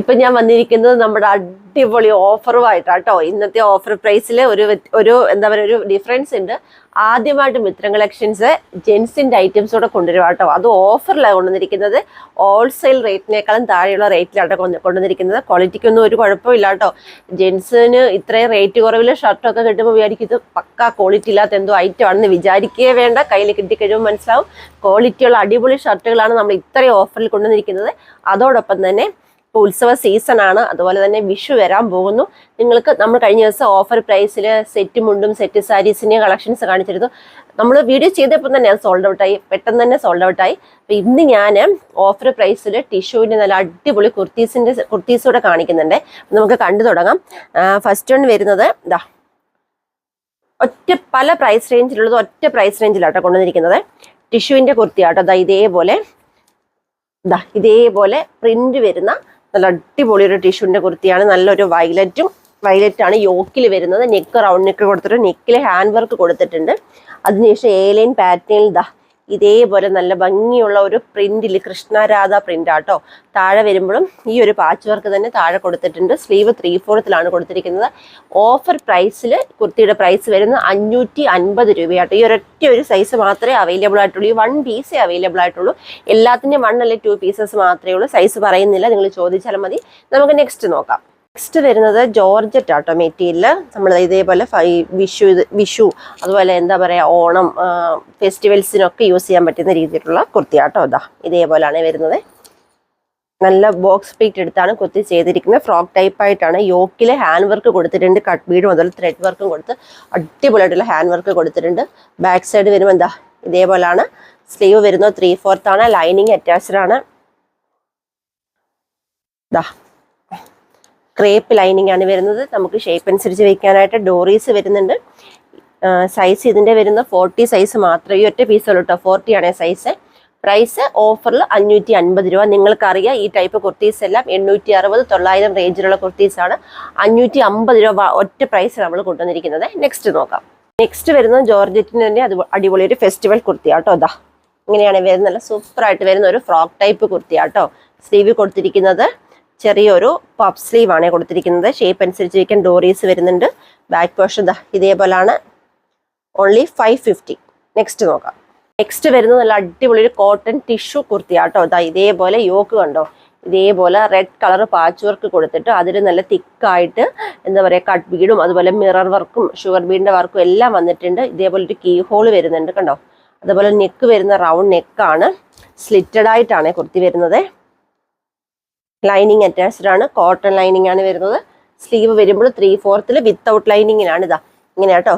ഇപ്പൊ ഞാൻ വന്നിരിക്കുന്നത് നമ്മുടെ അടിപൊളി ഓഫറുമായിട്ടാണ് കേട്ടോ ഇന്നത്തെ ഓഫർ പ്രൈസിൽ ഒരു ഒരു എന്താ പറയുക ഒരു ഡിഫറൻസ് ഉണ്ട്. ആദ്യമായിട്ട് മിത്രം കളക്ഷൻസ് ജെൻസിന്റെ ഐറ്റംസ് കൂടെ കൊണ്ടുവരുക കേട്ടോ അത് ഓഫറിലാണ് കൊണ്ടുവന്നിരിക്കുന്നത്. ഹോൾസെയിൽ റേറ്റിനേക്കാളും താഴെയുള്ള റേറ്റിലാണ് കൊണ്ട് കൊണ്ടുവന്നിരിക്കുന്നത്. ക്വാളിറ്റിക്കൊന്നും ഒരു കുഴപ്പമില്ല കേട്ടോ ജെൻസിന് ഇത്രയും റേറ്റ് കുറവിൽ ഷർട്ടൊക്കെ കിട്ടുമ്പോൾ വിചാരിക്കും ഇത് പക്ക ക്വാളിറ്റി ഇല്ലാത്ത എന്തോ ഐറ്റം ആണെന്ന് വിചാരിക്കുകയേ വേണ്ട. കയ്യിൽ കിട്ടിക്കഴിയുമ്പോൾ മനസ്സിലാവും. ക്വാളിറ്റിയുള്ള അടിപൊളി ഷർട്ടുകളാണ് നമ്മൾ ഇത്രയും ഓഫറിൽ കൊണ്ടുവന്നിരിക്കുന്നത്. അതോടൊപ്പം തന്നെ ഇപ്പോൾ ഉത്സവ സീസൺ ആണ്. അതുപോലെ തന്നെ വിഷു വരാൻ പോകുന്നു. നിങ്ങൾക്ക് നമ്മൾ കഴിഞ്ഞ ദിവസം ഓഫർ പ്രൈസിൽ സെറ്റ് മുണ്ടും സെറ്റ് സാരീസിന്റെയും കളക്ഷൻസ് കാണിച്ചിരുന്നു. നമ്മൾ വീഡിയോ ചെയ്തപ്പോൾ തന്നെ അത് സോൾഡ് ഔട്ടായി പെട്ടെന്ന് തന്നെ സോൾഡ് ഔട്ടായി അപ്പോൾ ഇന്ന് ഞാൻ ഓഫർ പ്രൈസിൽ ടിഷ്യൂവിന്റെ നല്ല അടിപൊളി കുർത്തീസിന്റെ കുർത്തീസൂടെ കാണിക്കുന്നുണ്ട്. നമുക്ക് കണ്ടു തുടങ്ങാം. ഫസ്റ്റ് വൺ വരുന്നത് ഇതാ ഒറ്റ പല പ്രൈസ് റേഞ്ചിലുള്ളത് ഒറ്റ പ്രൈസ് റേഞ്ചിലാട്ടോ കൊണ്ടുവന്നിരിക്കുന്നത്. ടിഷ്യൂവിന്റെ കുർത്തിയാട്ടോ അതാ ഇതേപോലെ ഇതാ ഇതേപോലെ പ്രിന്റ് വരുന്ന നല്ല അടിപൊളി ഒരു ടിഷ്യൂവിന്റെ കുർത്തിയാണ്. നല്ലൊരു വയലറ്റും ആണ് യോക്കിൽ വരുന്നത്. നെക്ക് റൗണ്ട് നെക്ക് കൊടുത്തിട്ട് നെക്കിൽ ഹാൻഡ് വർക്ക് കൊടുത്തിട്ടുണ്ട്. അതിനുശേഷം ഏലൈൻ ലൈൻ പാറ്റേണിൽ ദാ ഇതേപോലെ നല്ല ഭംഗിയുള്ള ഒരു പ്രിന്റിൽ കൃഷ്ണരാധ പ്രിന്റ് ആട്ടോ താഴെ വരുമ്പോഴും ഈ ഒരു പാച്ച് വർക്ക് തന്നെ താഴെ കൊടുത്തിട്ടുണ്ട്. സ്ലീവ് ത്രീ ഫോർത്തിലാണ് കൊടുത്തിരിക്കുന്നത്. ഓഫർ പ്രൈസിൽ കുർത്തിയുടെ പ്രൈസ് വരുന്നത് അഞ്ഞൂറ്റി അൻപത് രൂപയാട്ടോ. ഈ ഒരൊറ്റ ഒരു സൈസ് മാത്രമേ അവൈലബിൾ ആയിട്ടുള്ളൂ. ഈ വൺ പീസേ അവൈലബിൾ ആയിട്ടുള്ളൂ. എല്ലാത്തിന്റെയും വൺ അല്ലെങ്കിൽ ടു പീസസ് മാത്രമേ ഉള്ളൂ. സൈസ് പറയുന്നില്ല. നിങ്ങൾ ചോദിച്ചാൽ മതി. നമുക്ക് നെക്സ്റ്റ് നോക്കാം. നെക്സ്റ്റ് വരുന്നത് ജോർജറ്റ് ആട്ടോ. മെറ്റീരിയൽ നമ്മൾ ഇതേപോലെ വിഷു വിഷു അതുപോലെ എന്താ പറയുക ഓണം ഫെസ്റ്റിവൽസിനൊക്കെ യൂസ് ചെയ്യാൻ പറ്റുന്ന രീതിയിലുള്ള കുർത്തി ആട്ടോ അതാ ഇതേപോലെയാണ് വരുന്നത്. നല്ല ബോക്സ് പ്ലീറ്റ് എടുത്താണ് കുത്തി ചെയ്തിരിക്കുന്നത്. ഫ്രോക്ക് ടൈപ്പ് ആയിട്ടാണ്. യോക്കിൽ ഹാൻഡ് വർക്ക് കൊടുത്തിട്ടുണ്ട്. കട്ട് വീടും അതുപോലെ ത്രെഡ് വർക്കും കൊടുത്ത് അടിപൊളിയായിട്ടുള്ള ഹാൻഡ് വർക്ക് കൊടുത്തിട്ടുണ്ട്. ബാക്ക് സൈഡ് വരുമ്പോൾ എന്താ ഇതേപോലെയാണ് സ്ലീവ് വരുന്നത് ത്രീ ഫോർത്താണ് ലൈനിങ് അറ്റാച്ച്ഡ് ആണ്. ദാ ക്രേപ്പ് ലൈനിങ് ആണ് വരുന്നത്. നമുക്ക് ഷേപ്പ് അനുസരിച്ച് വെക്കാനായിട്ട് ഡോറീസ് വരുന്നുണ്ട്. സൈസ് ഇതിന്റെ വരുന്ന ഫോർട്ടി സൈസ് മാത്രമേ ഈ ഒറ്റ പീസുള്ളൂ കേട്ടോ ഫോർട്ടി ആണ് സൈസ് പ്രൈസ് ഓഫറിൽ അഞ്ഞൂറ്റി അൻപത് രൂപ. നിങ്ങൾക്കറിയാം ഈ ടൈപ്പ് കുർത്തീസ് എല്ലാം എണ്ണൂറ്റി അറുപത് തൊള്ളായിരം റേഞ്ചിലുള്ള കുർത്തീസാണ് അഞ്ഞൂറ്റി അമ്പത് രൂപ ഒറ്റ പ്രൈസ് നമ്മൾ കൊണ്ടുവന്നിരിക്കുന്നത്. നെക്സ്റ്റ് നോക്കാം. നെക്സ്റ്റ് വരുന്നത് ജോർജറ്റിന് തന്നെ അത് അടിപൊളി ഒരു ഫെസ്റ്റിവൽ കുർത്തിയാട്ടോ അതാ ഇങ്ങനെയാണ് വരുന്നത്. നല്ല സൂപ്പറായിട്ട് വരുന്ന ഒരു ഫ്രോക്ക് ടൈപ്പ് കുർത്തിയാട്ടോ സ്ലീവ് കൊടുത്തിരിക്കുന്നത്. ചെറിയൊരു പഫ് സ്ലീവ് ആണ് കൊടുത്തിരിക്കുന്നത്. ഷേപ്പ് അനുസരിച്ച് വയ്ക്കാൻ ഡോറീസ് വരുന്നുണ്ട്. ബാക്ക് പോർഷൻ ഇതേപോലാണ്. ഓൺലി ഫൈവ് ഫിഫ്റ്റി നെക്സ്റ്റ് നോക്കാം. നെക്സ്റ്റ് വരുന്നത് നല്ല അടിപൊളി ഒരു കോട്ടൺ ടിഷ്യൂ കുർത്തി ആട്ടോ ദാ ഇതേപോലെ യോക്ക് കണ്ടോ? ഇതേപോലെ റെഡ് കളർ പാച്ച് വർക്ക് കൊടുത്തിട്ട് അതിൽ നല്ല തിക്കായിട്ട് എന്താ പറയുക കട്ട് ബീഡും അതുപോലെ മിറർ വർക്കും ഷുഗർ ബീഡിന്റെ വർക്കും എല്ലാം വന്നിട്ടുണ്ട്. ഇതേപോലെ ഒരു കീ ഹോൾ വരുന്നുണ്ട് കണ്ടോ? അതുപോലെ നെക്ക് വരുന്ന റൗണ്ട് നെക്കാണ് സ്ലിറ്റഡ് ആയിട്ടാണ് കുർത്തി വരുന്നത്. ലൈനിങ് അറ്റാച്ച്ഡ് ആണ്. കോട്ടൺ ലൈനിങ് ആണ് വരുന്നത്. സ്ലീവ് വരുമ്പോൾ ത്രീ ഫോർത്തിൽ വിത്തൗട്ട് ലൈനിങ്ങിനാണ് ഇതാ. ഇങ്ങനെ കേട്ടോ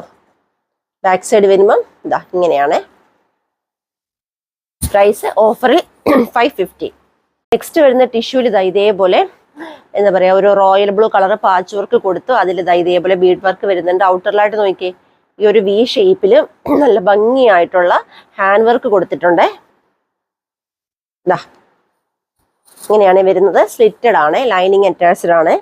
ബാക്ക് സൈഡ് വരുമ്പം ഇതാ ഇങ്ങനെയാണ്. പ്രൈസ് ഓഫറിൽ ഫൈവ് ഫിഫ്റ്റി നെക്സ്റ്റ് വരുന്ന ടിഷ്യൂവിൽ ഇതാ ഇതേപോലെ എന്താ പറയുക ഒരു royal blue colour patch work കൊടുത്തു അതിൽ ഇതാ ഇതേപോലെ ബീഡ് വർക്ക് വരുന്നുണ്ട്. ഔട്ടറിലായിട്ട് നോക്കിയേ. ഈ ഒരു വി ഷേപ്പിൽ നല്ല ഭംഗിയായിട്ടുള്ള ഹാൻഡ് വർക്ക് കൊടുത്തിട്ടുണ്ട്. ഇതാ ഇങ്ങനെയാണ് വരുന്നത്. സ്ലിറ്റഡ് ആണ് ലൈനിങ് അറ്റാച്ച്ഡ് ആണ്.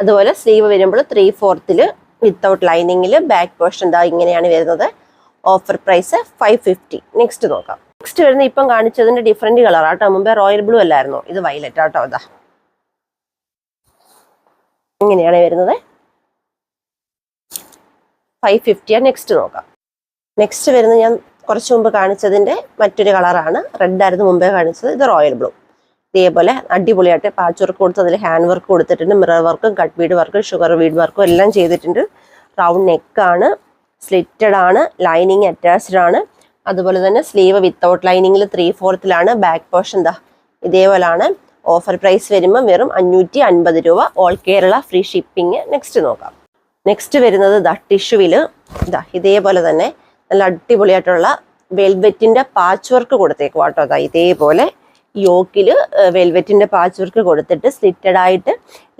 അതുപോലെ സ്ലീവ് വരുമ്പോൾ ത്രീ ഫോർത്തിൽ വിത്തൗട്ട് ലൈനിങ്ങിൽ ബാക്ക് പോർഷൻ ഇതാ ഇങ്ങനെയാണ് വരുന്നത്. Offer price five fifty next നോക്കാം. നെക്സ്റ്റ് വരുന്ന ഇപ്പം കാണിച്ചതിന്റെ ഡിഫറെന്റ് കളർ ആട്ടോ മുമ്പേ റോയൽ ബ്ലൂ അല്ലായിരുന്നു. ഇത് വൈലറ്റ് ആട്ടോ ഇതാ ഇങ്ങനെയാണ് വരുന്നത്. ഫൈവ് ഫിഫ്റ്റിയാണ് നെക്സ്റ്റ് നോക്കാം. നെക്സ്റ്റ് വരുന്നത് ഞാൻ കുറച്ച് മുമ്പ് കാണിച്ചതിന്റെ മറ്റൊരു കളറാണ്. റെഡായിരുന്നു മുമ്പേ കാണിച്ചത്. ഇത് റോയൽ ബ്ലൂ ഇതേപോലെ അടിപൊളിയായിട്ട് പാച്ച് വർക്ക് കൊടുത്ത് അതിൽ ഹാൻഡ് വർക്ക് കൊടുത്തിട്ടുണ്ട്. മിറർ വർക്കും കട്ട് വീഡ് വർക്കും ഷുഗർ വീഡ് വർക്കും എല്ലാം ചെയ്തിട്ടുണ്ട്. റൗണ്ട് നെക്കാണ് സ്ലിറ്റഡ് ആണ്. ലൈനിങ് അറ്റാച്ച്ഡ് ആണ്. അതുപോലെ തന്നെ സ്ലീവ് വിത്തൗട്ട് ലൈനിങ്ങിൽ ത്രീ ഫോർത്തിലാണ് ബാക്ക് പോർഷൻ എന്താ ഇതേപോലാണ്. ഓഫർ പ്രൈസ് വരുമ്പോൾ വെറും അഞ്ഞൂറ്റി അൻപത് രൂപ. All Kerala free shipping next നോക്കാം. നെക്സ്റ്റ് വരുന്നത് ദ ടിഷ്യൂവിൽ ഇതാ ഇതേപോലെ തന്നെ നല്ല അടിപൊളിയായിട്ടുള്ള വെൽവെറ്റിന്റെ പാച്ച് വർക്ക് കൊടുത്തേക്കും കേട്ടോ അതാ ഇതേപോലെ യോക്കിൽ വെൽവെറ്റിന്റെ പാച്ച് വർക്ക് കൊടുത്തിട്ട് സ്ലിറ്റഡ് ആയിട്ട്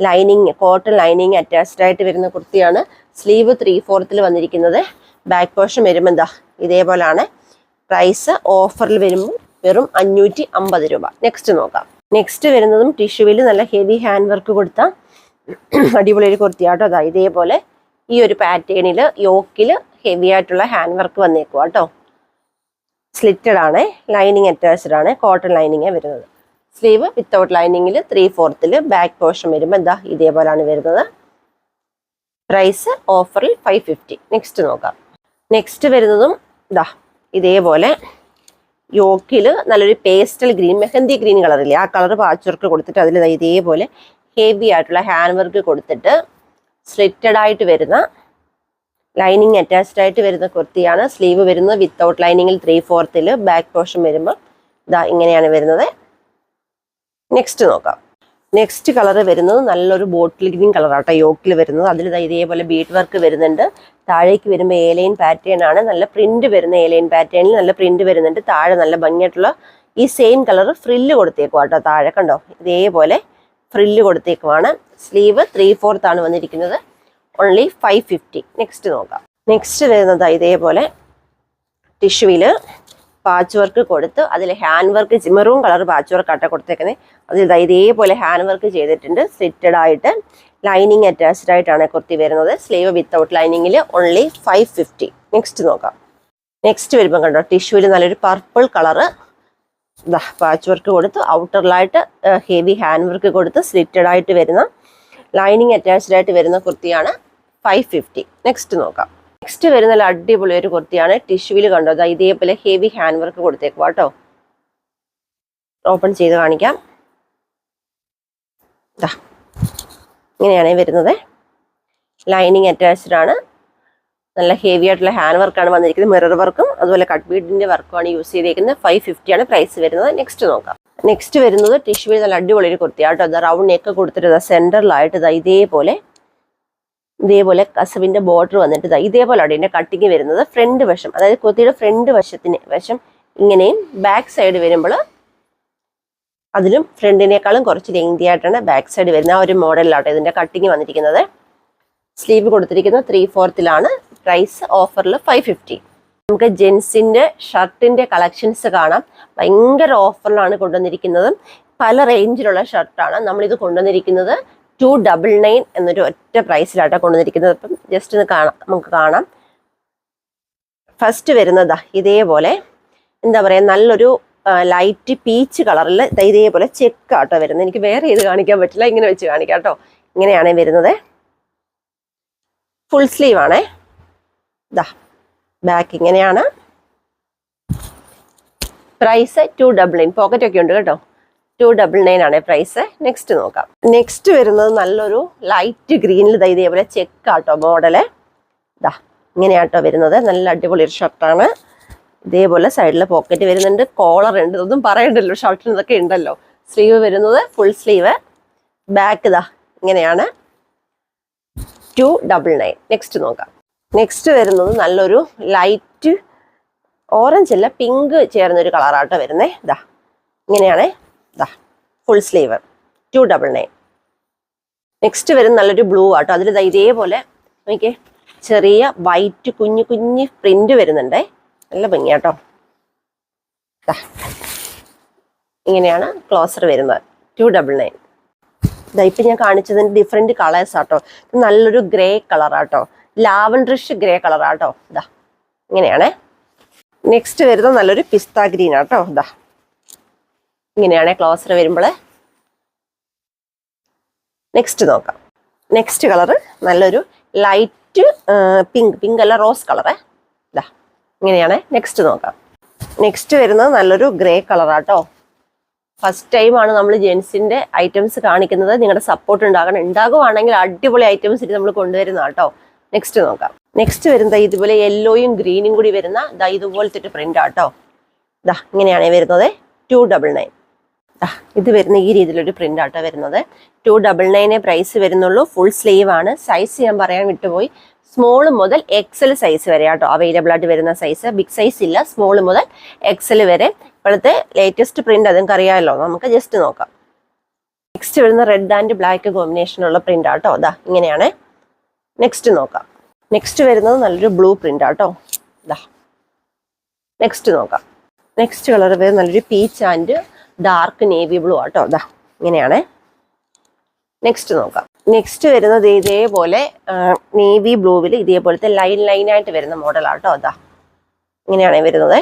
ലൈനിങ് കോട്ടൺ ലൈനിങ് അറ്റാച്ച്ഡ് ആയിട്ട് വരുന്ന കുർത്തിയാണ്. സ്ലീവ് ത്രീ ഫോർത്തിൽ വന്നിരിക്കുന്നത്. ബാക്ക് പോർഷൻ വരുമ്പോൾ എന്താ ഇതേപോലാണ്. പ്രൈസ് ഓഫറിൽ വരുമ്പോൾ വെറും അഞ്ഞൂറ്റി അമ്പത് രൂപ. നെക്സ്റ്റ് നോക്കാം. നെക്സ്റ്റ് വരുന്നതും ടിഷ്യൂവിൽ നല്ല ഹെവി ഹാൻഡ് വർക്ക് കൊടുത്ത അടിപൊളി ഒരു കുർത്തിയാട്ടോ. അതാ ഇതേപോലെ ഈ ഒരു പാറ്റേണിൽ യോക്കിൽ ഹെവി ആയിട്ടുള്ള ഹാൻഡ് വർക്ക് വന്നേക്കുക കേട്ടോ സ്ലിറ്റഡ് ആണ് ലൈനിങ് അറ്റാച്ച്ഡ് ആണ് കോട്ടൺ ലൈനിങ് വരുന്നത്. സ്ലീവ് വിത്തൗട്ട് ലൈനിങ്ങിൽ ത്രീ ഫോർത്തിൽ ബാക്ക് പോർഷൻ വരുമ്പോൾ എന്താ ഇതേപോലെയാണ് വരുന്നത്? പ്രൈസ് ഓഫറിൽ ഫൈവ് ഫിഫ്റ്റി നെക്സ്റ്റ് നോക്കാം. നെക്സ്റ്റ് വരുന്നതും ഇതാ ഇതേപോലെ യോക്കിൽ നല്ലൊരു പേസ്റ്റൽ ഗ്രീൻ മെഹന്തി ഗ്രീൻ കളറില്ലേ ആ കളർ പാച്ച് വർക്ക് കൊടുത്തിട്ട് അതിൽ ഇതേപോലെ ഹെവി ആയിട്ടുള്ള ഹാൻഡ് വർക്ക് കൊടുത്തിട്ട് സ്ലിറ്റഡ് ആയിട്ട് വരുന്ന ലൈനിങ് അറ്റാച്ച്ഡ് ആയിട്ട് വരുന്ന കുർത്തിയാണ്. സ്ലീവ് വരുന്നത് വിത്തൗട്ട് ലൈനിങ്ങിൽ ത്രീ ഫോർത്തിൽ ബാക്ക് പോർഷൻ വരുമ്പോൾ ഇതാ ഇങ്ങനെയാണ് വരുന്നത്. നെക്സ്റ്റ് നോക്കാം. നെക്സ്റ്റ് കളർ വരുന്നത് നല്ലൊരു ബോട്ടിൽ ഗ്രീൻ കളറാട്ടോ യോക്കിൽ വരുന്നത്. അതിൽ ഇതേപോലെ ബീഡ് വർക്ക് വരുന്നുണ്ട്. താഴേക്ക് വരുമ്പോൾ ഏലൈൻ പാറ്റേൺ ആണ്. നല്ല പ്രിന്റ് വരുന്ന ഏലൈൻ പാറ്റേണിൽ നല്ല പ്രിന്റ് വരുന്നുണ്ട്. താഴെ നല്ല ഭംഗിയായിട്ടുള്ള ഈ സെയിം കളർ ഫ്രില്ല് കൊടുത്തേക്കുവാണ് കേട്ടോ താഴെ കണ്ടോ? ഇതേപോലെ ഫ്രില്ല് കൊടുത്തേക്കുമാണ് സ്ലീവ് ത്രീ ഫോർത്ത് ആണ് വന്നിരിക്കുന്നത്. ഓൺലി ഫൈവ് ഫിഫ്റ്റി നെക്സ്റ്റ് നോക്കാം. നെക്സ്റ്റ് വരുന്നത് ഇതേപോലെ ടിഷ്യൂവിൽ പാച്ച് വർക്ക് കൊടുത്ത് അതിൽ hand work maroon colour patch work ആട്ട കൊടുത്തേക്കുന്നത് അതിൽ ഇതേപോലെ ഹാൻഡ് വർക്ക് ചെയ്തിട്ടുണ്ട്. സ്ലിറ്റഡ് ആയിട്ട് ലൈനിങ് അറ്റാച്ച്ഡ് ആയിട്ടാണ് കുർത്തി വരുന്നത്. സ്ലീവ് വിത്തൗട്ട് ലൈനിങ്ങിൽ ഓൺലി ഫൈവ് ഫിഫ്റ്റി നെക്സ്റ്റ് നോക്കാം. നെക്സ്റ്റ് വരുമ്പോൾ കണ്ടോ ടിഷ്യൂവിൽ നല്ലൊരു പർപ്പിൾ കളറ് പാച്ച് വർക്ക് കൊടുത്ത് ഔട്ടറിലായിട്ട് ഹെവി ഹാൻഡ് വർക്ക് കൊടുത്ത് സ്ലിറ്റഡ് ആയിട്ട് വരുന്ന ലൈനിങ് അറ്റാച്ച്ഡ് ആയിട്ട് വരുന്ന കുർത്തിയാണ് ഫൈവ് ഫിഫ്റ്റി നെക്സ്റ്റ് നോക്കാം. നെക്സ്റ്റ് വരുന്ന അടിപൊളി ഒരു കുർത്തിയാണ് ടിഷ്യൂവിൽ കണ്ടോ? ദാ ഇതേപോലെ ഹെവി ഹാൻഡ് വർക്ക് കൊടുത്തേക്കുക കേട്ടോ ഓപ്പൺ ചെയ്ത് കാണിക്കാം. ഇങ്ങനെയാണ് വരുന്നത്. ലൈനിങ് അറ്റാച്ച്ഡ് ആണ്. നല്ല ഹെവി ആയിട്ടുള്ള ഹാൻഡ് വർക്കാണ് വന്നിരിക്കുന്നത്. മിറർ വർക്കും അതുപോലെ കട്ട് ബീഡിന്റെ വർക്കുമാണ് യൂസ് ചെയ്തിരിക്കുന്നത് ഫൈവ് ഫിഫ്റ്റിയാണ് പ്രൈസ് വരുന്നത്. നെക്സ്റ്റ് നോക്കാം. നെക്സ്റ്റ് വരുന്നത് ടിഷ്യൂവിൽ നല്ല അടിപൊളി ഒരു കുർത്തിയാട്ടോ അത് റൗണ്ട് നെക്ക് കൊടുത്തിട്ട് സെന്ററിലായിട്ട് ഇതാ ഇതേപോലെ ഇതേപോലെ കസവിന്റെ ബോർഡർ വന്നിട്ട് ഇതാ ഇതേപോലെ അവിടെ ഇതിന്റെ കട്ടിങ് വരുന്നത്. ഫ്രണ്ട് വശം അതായത് കുർത്തിയുടെ ഫ്രണ്ട് വശത്തിന് വശം ഇങ്ങനെയും ബാക്ക് സൈഡ് വരുമ്പോൾ അതിലും ഫ്രണ്ടിനേക്കാളും കുറച്ച് ലെങ്തി ആയിട്ടാണ് ബാക്ക് സൈഡ് വരുന്ന ആ ഒരു മോഡലിലാട്ടോ ഇതിന്റെ കട്ടിങ് വന്നിരിക്കുന്നത്. സ്ലീവ് കൊടുത്തിരിക്കുന്നത് ത്രീ ഫോർത്തിലാണ് പ്രൈസ് ഓഫറിൽ ഫൈവ് ഫിഫ്റ്റി നമുക്ക് ജെൻസിന്റെ ഷർട്ടിന്റെ കളക്ഷൻസ് കാണാം. ഭയങ്കര ഓഫറിലാണ് കൊണ്ടുവന്നിരിക്കുന്നത്. പല റേഞ്ചിലുള്ള ഷർട്ടാണ് നമ്മളിത് കൊണ്ടുവന്നിരിക്കുന്നത്. ടു ഡബിൾ നയൻ എന്നൊരു ഒറ്റ പ്രൈസിലാട്ടോ കൊണ്ടുവന്നിരിക്കുന്നത്. അപ്പം ജസ്റ്റ് ഒന്ന് കാണാം നമുക്ക് കാണാം. ഫസ്റ്റ് വരുന്നതാ ഇതേപോലെ. എന്താ പറയുക നല്ലൊരു ലൈറ്റ് പീച്ച് കളറിൽ ഇതേപോലെ ചെക്ക് ആട്ടോ വരുന്നത്. എനിക്ക് വേറെ ഇത് കാണിക്കാൻ പറ്റില്ല ഇങ്ങനെ വെച്ച് കാണിക്കാം കേട്ടോ. ഇങ്ങനെയാണ് വരുന്നത്. ഫുൾ സ്ലീവ് ആണേ. ഇതാ ബാക്ക് ഇങ്ങനെയാണ്. Price two double nine pocket ഒക്കെ ഉണ്ട് കേട്ടോ. ടു ഡബിൾ നയൻ ആണ് പ്രൈസ് നെക്സ്റ്റ് നോക്കാം. നെക്സ്റ്റ് വരുന്നത് നല്ലൊരു ലൈറ്റ് ഗ്രീനിൽ ഇതേപോലെ ചെക്ക് ആട്ടോ മോഡൽ ഇതാ ഇങ്ങനെയാട്ടോ വരുന്നത്. നല്ല അടിപൊളി ഒരു ഷർട്ടാണ് ഇതേപോലെ സൈഡിൽ പോക്കറ്റ് വരുന്നുണ്ട്. കോളർ ഉണ്ട്. ഇതൊന്നും പറയണ്ടല്ലോ. ഷർട്ടിന് ഇതൊക്കെ ഉണ്ടല്ലോ. സ്ലീവ് വരുന്നത് ഫുൾ സ്ലീവ് ബാക്ക് ഇതാ ഇങ്ങനെയാണ്. ടു ഡബിൾ നയൻ നെക്സ്റ്റ് നോക്കാം. നെക്സ്റ്റ് വരുന്നത് നല്ലൊരു ലൈറ്റ് ഓറഞ്ച് അല്ല പിങ്ക് ചേർന്നൊരു കളറാട്ടോ വരുന്നേ. ഇതാ ഇങ്ങനെയാണേ. ഇതാ full sleeve two double nine next വരുന്ന നല്ലൊരു ബ്ലൂ ആട്ടോ. അതിൽ ഇതേപോലെ നോക്കിയേ ചെറിയ വൈറ്റ് കുഞ്ഞു കുഞ്ഞ് പ്രിന്റ് വരുന്നുണ്ടേ. നല്ല ഭംഗിയാട്ടോ. ഇങ്ങനെയാണ് ക്ലോസർ വരുന്നത്. ടു ഡബിൾ നയൻ ഇതാ ഇപ്പം ഞാൻ കാണിച്ചതിന്റെ ഡിഫറെന്റ് കളേഴ്സ് ആട്ടോ. നല്ലൊരു ഗ്രേ കളറാട്ടോ ലാവൻഡറിഷ് ഗ്രേ കളറാട്ടോ. ഇതാ ഇങ്ങനെയാണേ. നെക്സ്റ്റ് വരുന്നത് നല്ലൊരു പിസ്ത ഗ്രീൻ ആട്ടോ. ഇതാ ഇങ്ങനെയാണേ ക്ലോസർ വരുമ്പോൾ നെക്സ്റ്റ് നോക്കാം. നെക്സ്റ്റ് കളറ് നല്ലൊരു ലൈറ്റ് പിങ്ക് പിങ്ക് അല്ല റോസ് കളറേ. ഇതാ ഇങ്ങനെയാണ്. നെക്സ്റ്റ് നോക്കാം. നെക്സ്റ്റ് വരുന്നത് നല്ലൊരു ഗ്രേ കളറാട്ടോ. ഫസ്റ്റ് ടൈം ആണ് നമ്മൾ ജെൻസിന്റെ ഐറ്റംസ് കാണിക്കുന്നത്. നിങ്ങളുടെ സപ്പോർട്ട് ഉണ്ടാകണം. ഉണ്ടാകുവാണെങ്കിൽ അടിപൊളി ഐറ്റംസ് നമ്മൾ കൊണ്ടുവരുന്ന കേട്ടോ നെക്സ്റ്റ് നോക്കാം. നെക്സ്റ്റ് വരുന്നത് ഇതുപോലെ യെല്ലോയും ഗ്രീനും കൂടി വരുന്ന ദാ ഇതുപോലത്തെ ഒരു പ്രിന്റ് ആട്ടോ. ദാ ഇങ്ങനെയാണ് വരുന്നത്. ടു ഡബിൾ നയൻ ഇത് വരുന്ന ഈ രീതിയിലൊരു പ്രിന്റ് ആട്ടോ വരുന്നത്. ടു ഡബിൾ നയനെ പ്രൈസ് വരുന്നുള്ളൂ. ഫുൾ സ്ലീവ് ആണ്. സൈസ് ഞാൻ പറയാൻ വിട്ടുപോയി. സ്മോൾ മുതൽ എക്സൽ സൈസ് വരെ ആട്ടോ. അവൈലബിൾ ആയിട്ട് വരുന്ന സൈസ് ബിഗ് സൈസ് ഇല്ല. സ്മോൾ മുതൽ എക്സൽ വരെ. ഇപ്പോഴത്തെ ലേറ്റസ്റ്റ് പ്രിന്റ് അതും അറിയാമല്ലോ. നമുക്ക് ജസ്റ്റ് നോക്കാം. നെക്സ്റ്റ് വരുന്ന റെഡ് ആൻഡ് ബ്ലാക്ക് കോമ്പിനേഷനുള്ള പ്രിന്റ് ആട്ടോ. അതാ ഇങ്ങനെയാണ്. നെക്സ്റ്റ് നോക്കാം. നെക്സ്റ്റ് വരുന്നത് നല്ലൊരു ബ്ലൂ പ്രിന്റ് ആട്ടോ ഇതാ നെക്സ്റ്റ് നോക്കാം. നെക്സ്റ്റ് കളർ വരുന്നത് നല്ലൊരു peach and dark navy blue ആട്ടോ ഇതാ ഇങ്ങനെയാണേ. നെക്സ്റ്റ് നോക്കാം. നെക്സ്റ്റ് വരുന്നത് ഇതേപോലെ നേവി ബ്ലൂവിൽ ഇതേപോലത്തെ ലൈൻ ആയിട്ട് വരുന്ന മോഡലാട്ടോ അതാ ഇങ്ങനെയാണ് വരുന്നത്.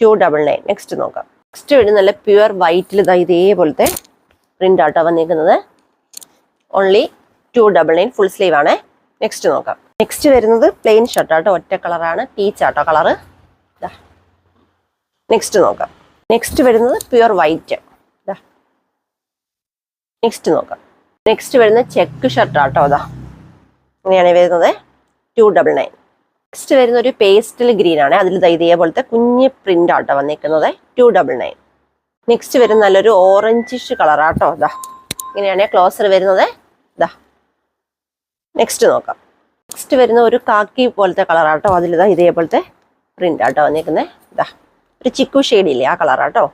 ടു ഡബിൾ നയൻ നെക്സ്റ്റ് നോക്കാം. നെക്സ്റ്റ് വരുന്നത് നല്ല പ്യുവർ വൈറ്റിൽ ഇതാ ഇതേപോലത്തെ പ്രിന്റ് ആട്ടോ വന്നിരിക്കുന്നത് only two double nine full sleeve ആണേ. നെക്സ്റ്റ് നോക്കാം. നെക്സ്റ്റ് വരുന്നത് പ്ലെയിൻ ഷർട്ട് ആട്ടോ. ഒറ്റ കളറാണ്. പീച്ച് ആട്ടോ കളറ് നെക്സ്റ്റ് നോക്കാം. നെക്സ്റ്റ് വരുന്നത് പ്യുർ വൈറ്റ് നെക്സ്റ്റ് നോക്കാം. നെക്സ്റ്റ് വരുന്ന ചെക്ക് ഷർട്ട് ആട്ടോ. അതാ അങ്ങനെയാണ് വരുന്നത്. ടു ഡബിൾ നയൻ നെക്സ്റ്റ് വരുന്ന ഒരു പേസ്റ്റൽ ഗ്രീൻ ആണ്. അതിൽ ഇതേപോലത്തെ കുഞ്ഞ് പ്രിന്റ് ആട്ടോ വന്നിരിക്കുന്നത്. ടു ഡബിൾ നയൻ നെക്സ്റ്റ് വരുന്ന നല്ലൊരു ഓറഞ്ചിഷ് ആട്ടോ. അതാ ഇങ്ങനെയാണ് ക്ലോസർ വരുന്നത്. ഇതാ നെക്സ്റ്റ് നോക്കാം. നെക്സ്റ്റ് വരുന്ന ഒരു കാക്കി പോലത്തെ അതിൽ ഇതാ ഇതേപോലത്തെ പ്രിന്റ് ആട്ടോ വന്നിരിക്കുന്നത് ഇതാ ഒരു ചിക്കു ഷെയ്ഡ് ഇല്ലേ ആ കളർ ആട്ടോ.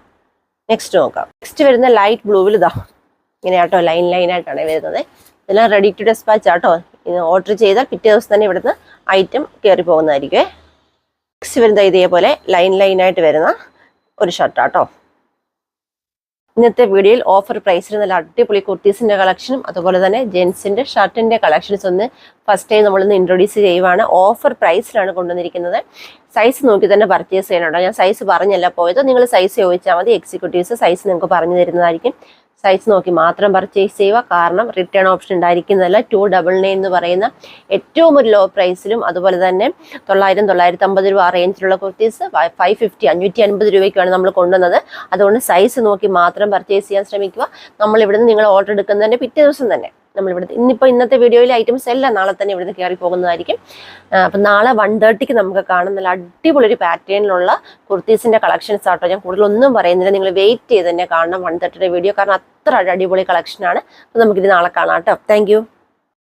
നെക്സ്റ്റ് നോക്കാം. നെക്സ്റ്റ് വരുന്ന ലൈറ്റ് ബ്ലൂവിൽ ഇതാ ഇങ്ങനെയാട്ടോ ലൈൻ ലൈൻ ആയിട്ടാണ് വരുന്നത്. ഇതെല്ലാം റെഡി ടു ഡെസ്പാച്ച് ആട്ടോ. ഇത് ഓർഡർ ചെയ്താൽ പിറ്റേ ദിവസം തന്നെ ഇവിടുന്ന് ഐറ്റം കയറി പോകുന്നതായിരിക്കും നെക്സ്റ്റ് വരുന്ന ഇതേപോലെ ലൈൻ ലൈൻ ആയിട്ട് വരുന്ന ഒരു ഷർട്ടാട്ടോ ഇന്നത്തെ വീഡിയോയിൽ ഓഫർ പ്രൈസിൽ നല്ല അടിപൊളി കുർത്തീസിന്റെ കളക്ഷനും അതുപോലെ തന്നെ ജെൻസിന്റെ ഷർട്ടിന്റെ കളക്ഷൻസ് ഒന്ന് ഫസ്റ്റ് ടൈം നമ്മളിന്ന് ഇൻട്രൊഡ്യൂസ് ചെയ്യുവാണ്. ഓഫർ പ്രൈസിലാണ് കൊണ്ടുവന്നിരിക്കുന്നത്. സൈസ് നോക്കി തന്നെ പർച്ചേസ് ചെയ്യാനുണ്ടോ ഞാൻ സൈസ് പറഞ്ഞല്ല പോയത്. നിങ്ങൾ സൈസ് ചോദിച്ചാൽ മതി. എക്സിക്യൂട്ടീവ്സ് സൈസ് നിങ്ങൾക്ക് പറഞ്ഞു തരുന്നതായിരിക്കും. സൈസ് നോക്കി മാത്രം പർച്ചേസ് ചെയ്യുക. കാരണം റിട്ടേൺ ഓപ്ഷൻ ഉണ്ടായിരിക്കുന്നതല്ല. ടു ഡബിൾ നയൻ എന്ന് പറയുന്ന ഏറ്റവും ഒരു ലോ പ്രൈസിലും അതുപോലെ തന്നെ തൊള്ളായിരം തൊള്ളായിരത്തി അമ്പത് രൂപ റേഞ്ചിലുള്ള കുർത്തീസ് ഫൈവ് ഫിഫ്റ്റി അഞ്ഞൂറ്റി അൻപത് രൂപയ്ക്കാണ് നമ്മൾ കൊണ്ടുവന്നത്. അതുകൊണ്ട് സൈസ് നോക്കി മാത്രം പർച്ചേസ് ചെയ്യാൻ ശ്രമിക്കുക. നമ്മൾ ഇവിടുന്ന് നിങ്ങൾ ഓർഡർ എടുക്കുന്നതിന്റെ പിറ്റേ ദിവസം തന്നെ. നമ്മൾ ഇവിടുത്തെ ഇന്നിപ്പോൾ ഇന്നത്തെ വീഡിയോയിലെ ഐറ്റംസ് എല്ലാം നാളെ തന്നെ ഇവിടുന്ന് കയറി പോകുന്നതായിരിക്കും. അപ്പം നാളെ വൺ തേർട്ടിക്ക് നമുക്ക് കാണാം. നല്ല അടിപൊളി ഒരു പാറ്റേണിലുള്ള കുർത്തീസിന്റെ കളക്ഷൻസ് ആട്ടോ. ഞാൻ കൂടുതലൊന്നും പറയുന്നില്ല. നിങ്ങൾ വെയിറ്റ് ചെയ്ത് തന്നെ കാണണം വൺ തേർട്ടിയുടെ വീഡിയോ. കാരണം അത്ര അടിപൊളി കളക്ഷനാണ് അപ്പം നമുക്കിത് നാളെ കാണാം കേട്ടോ. താങ്ക്